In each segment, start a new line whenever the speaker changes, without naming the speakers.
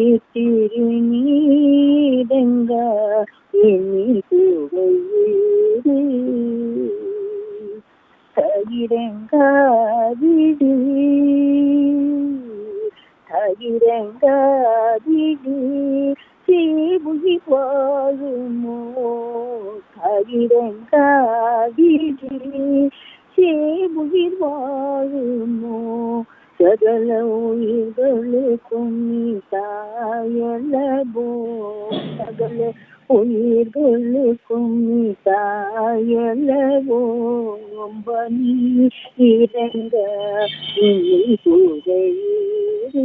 വിത്തിരുനീതങ്ക എനിക്കുകയത് തകിരങ്കാവിടി തകിരങ്കാവിടി ചീമുകി പോയുമോ തകിരങ്കാവിടി ചീമുകി പോയുമോ சேபுகிர் வாழுமோ சகல உயிர்களுக்கும் நீ தாயல்லவோ சகல உயிர்களுக்கும் நீ தாயல்லவோ ரொம்ப நீ இறங்க இனி புகையீடு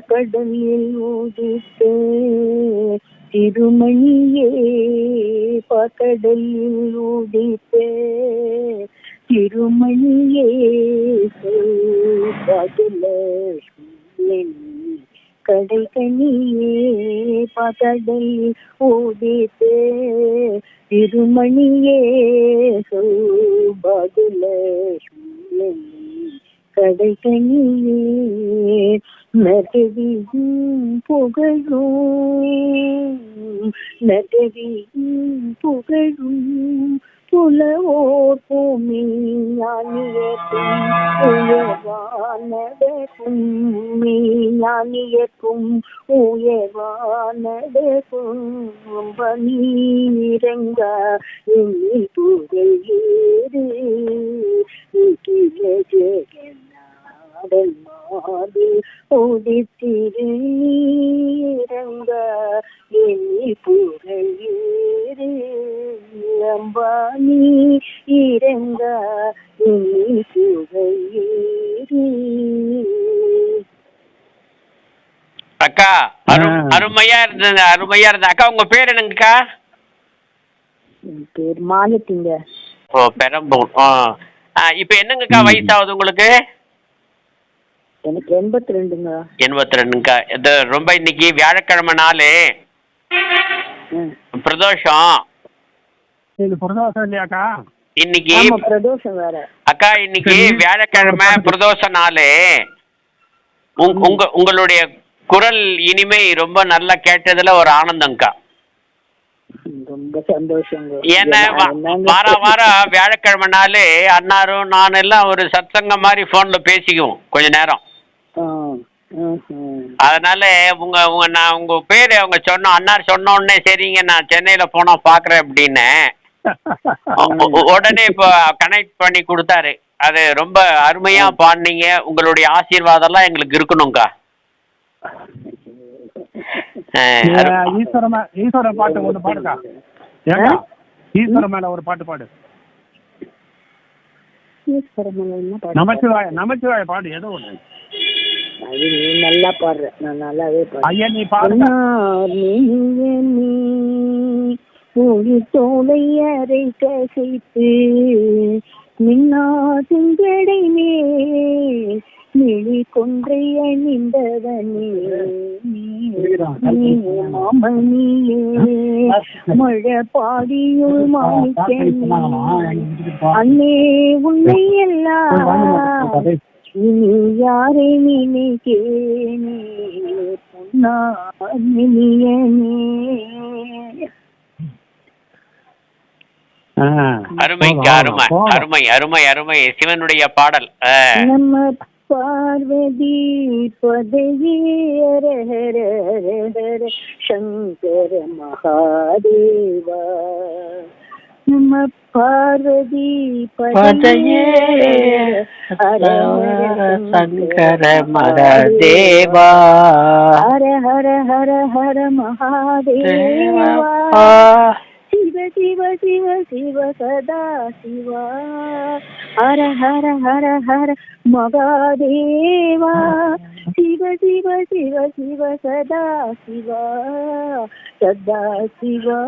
காக்கடலில் ஊதித்து திருமணியே பாக்கடலில் ஊதித்து திருமணியே பாகலட்சுமி கடை கனியே பாக்கடல் ஊதித்து திருமணியே சௌபாகுலட்சுமி கடை நகரியும் புகழும் நகரியும் புகழும் புலவோர் பூமி உயர்வானதற்கும் ஞானியக்கும் உயர்வானதற்கும் பனீரங்க எண்ணி புகையீடு நிக்கில மாது உதித்திரங்க எண்ணி புகையீடு அம்பானி இறங்க. எண்ணி புகையீடு
அக்கா அரு
ஆ.
அருமையா இருந்தது அருமையா இருந்தது. அக்கா உங்க பேர் என்னங்கக்கா?
என் பேர் மாலத்திங்க.
ஓ பெரம்பூர். ஆ. ஆ, இப்போ என்னங்கக்கா வயசாகுது உங்களுக்கு?
எனக்கு எண்பத்தி ரெண்டுங்க
எண்பத்தி ரெண்டுங்கக்கா இது ரொம்ப இன்னைக்கு வியாழக்கிழமை நாள். பிரதோஷம்.
இது பிரதோஷம் இல்லையாக்கா?
இன்னைக்கு
ஆமா பிரதோஷம் வேற.
அக்கா இன்னைக்கு வியாழக்கிழமை பிரதோஷ நாள். உங்க உங்க- உங்களுடைய குரல் இனிமை ரொம்ப நல்லா கேட்டதுல ஒரு ஆனந்தம்க்கா.
ரொம்ப சந்தோஷங்க.
ஏன்னா வார வாரம் வியாழக்கிழமை நாள் அன்னாரும் நான் எல்லாம் ஒரு சத்சங்கம் மாதிரி ஃபோனில் பேசிக்குவோம். கொஞ்ச நேரம். அதனால உங்க உங்க நான் உங்க பேர் அவங்க சொன்னோம் அன்னார் சொன்ன உடனே சரிங்க நான் சென்னையில போனா பாக்குறேன் அப்படின்னு. உடனே இப்போ கனெக்ட் பண்ணி கொடுத்தாரு. அது ரொம்ப அருமையா பாடினீங்க. உங்களுடைய ஆசீர்வாதம்லாம் எங்களுக்கு இருக்கணும்க்கா.
ஈஸ்வர ஈஸ்வர பாட்டு ஒன்று பாடுக்கா. ஏக்கா ஈஸ்வர மேல ஒரு பாட்டு பாடு? நமச்சிவாய நமச்சிவாய பாடு ஏதோ ஒன்று
அது நீ நல்லா பாடுற நான் நல்லாவே பாடுறேன்
ஐயா நீ பாடுங்க
அன்னார் நீயனே, ஒளி தோலை அரை கசைத்து மின்னாதுங்கடை மேல் மிழி கொன்றை அணிந்தவனே நீ மாமணியே மழை பாடியுள் மாணிக்கனே அன்னே உன்னை எல்லாம் இனி யாரை நினைக்கேனே
அருமைக்கா அருமை அருமை அருமை அருமை சிவனுடைய பாடல்.
நம்ம பார்வதி சங்கர மகாதேவா. நம்ம பார்வதி பதையே ஹர ஹர சங்கர மகாதேவா ஹர ஹர ஹர ஹர மகாதேவா சிவ சிவ சிவ சிவ சதா சிவா ஹர ஹர ஹர ஹர மகாதேவா சிவ சிவ சிவ சிவ சதா சிவா சதா சிவா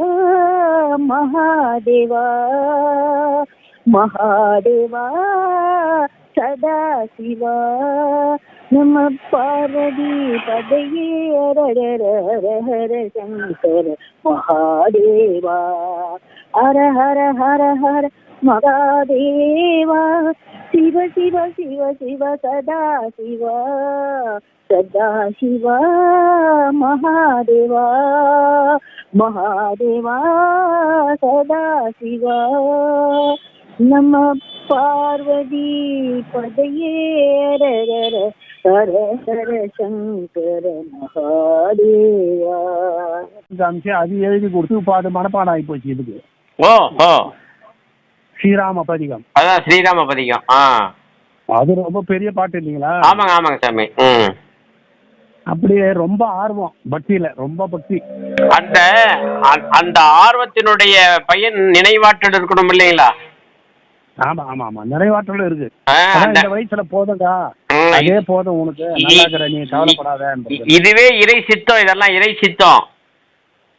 மகாதேவா மகாதேவா சதா சிவா நம பார்வதி பதையே ஹர ஹர சங்கர மகாதேவா ஹர ஹர ஹர ஹர மகாதேவா சிவ சிவ சிவ சிவ சதா சிவா சதா சிவா மகாதேவா மகாதேவா சதா சிவா நம பார்வதி பதையே ஹர ஹர சங்கர மகாதேவா.
காமிச்சு அது எழுதி கொடுத்து அது மனப்பாடம் ஆகி போச்சு இதுக்கு.
ஓ ஓ.
ஸ்ரீராம பதிகம்.
அதான் ஸ்ரீராம பதிகம் ஆ.
அது ரொம்ப பெரிய பாட்டு இல்லைங்களா?
ஆமாங்க ஆமாங்க சாமி ம்.
அப்படியே ரொம்ப ஆர்வம் பக்தியில ரொம்ப பக்தி.
அந்த அந்த ஆர்வத்தினுடைய பையன் நினைவாற்றல் இருக்கணும் இல்லைங்களா?
ஆமா ஆமா ஆமா. நிறைவாற்றலும் இருக்கு. இந்த வயசுல போதும்டா.
ம்,
அதே
இது-
போதும் உனக்கு. நல்லா இருக்கிற நீ கவலைப்படாத
இதுவே இறை சித்தம். இதெல்லாம் இறை சித்தம்.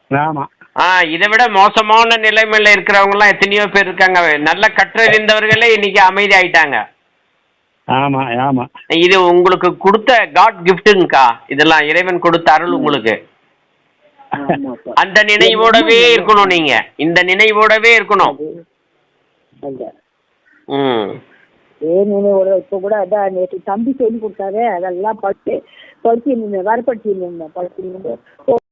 ஆமா.
ஆ இதை விட மோசமான நிலைமையில இருக்கிறவங்க எல்லாம் எத்தனையோ பேர் இருக்காங்க. நல்ல கற்றறிந்தவர்களே இன்னைக்கு அமைதி ஆயிட்டாங்க.
ஆமா ஆமா.
இது உங்களுக்கு கொடுத்த காட் கிஃப்ட்டுங்கக்கா இதெல்லாம் இறைவன் கொடுத்த அருள் உங்களுக்கு. அந்த நினைவோடவே இருக்கணும் நீங்க. இந்த நினைவோடவே இருக்கணும்.
ஏன் நினைவோட இப்போ கூட அதான் நேற்று தம்பி சொல்லி கொடுத்தாரு அதெல்லாம் படிச்சு படிச்சு வரப்படிச்சு படிச்சு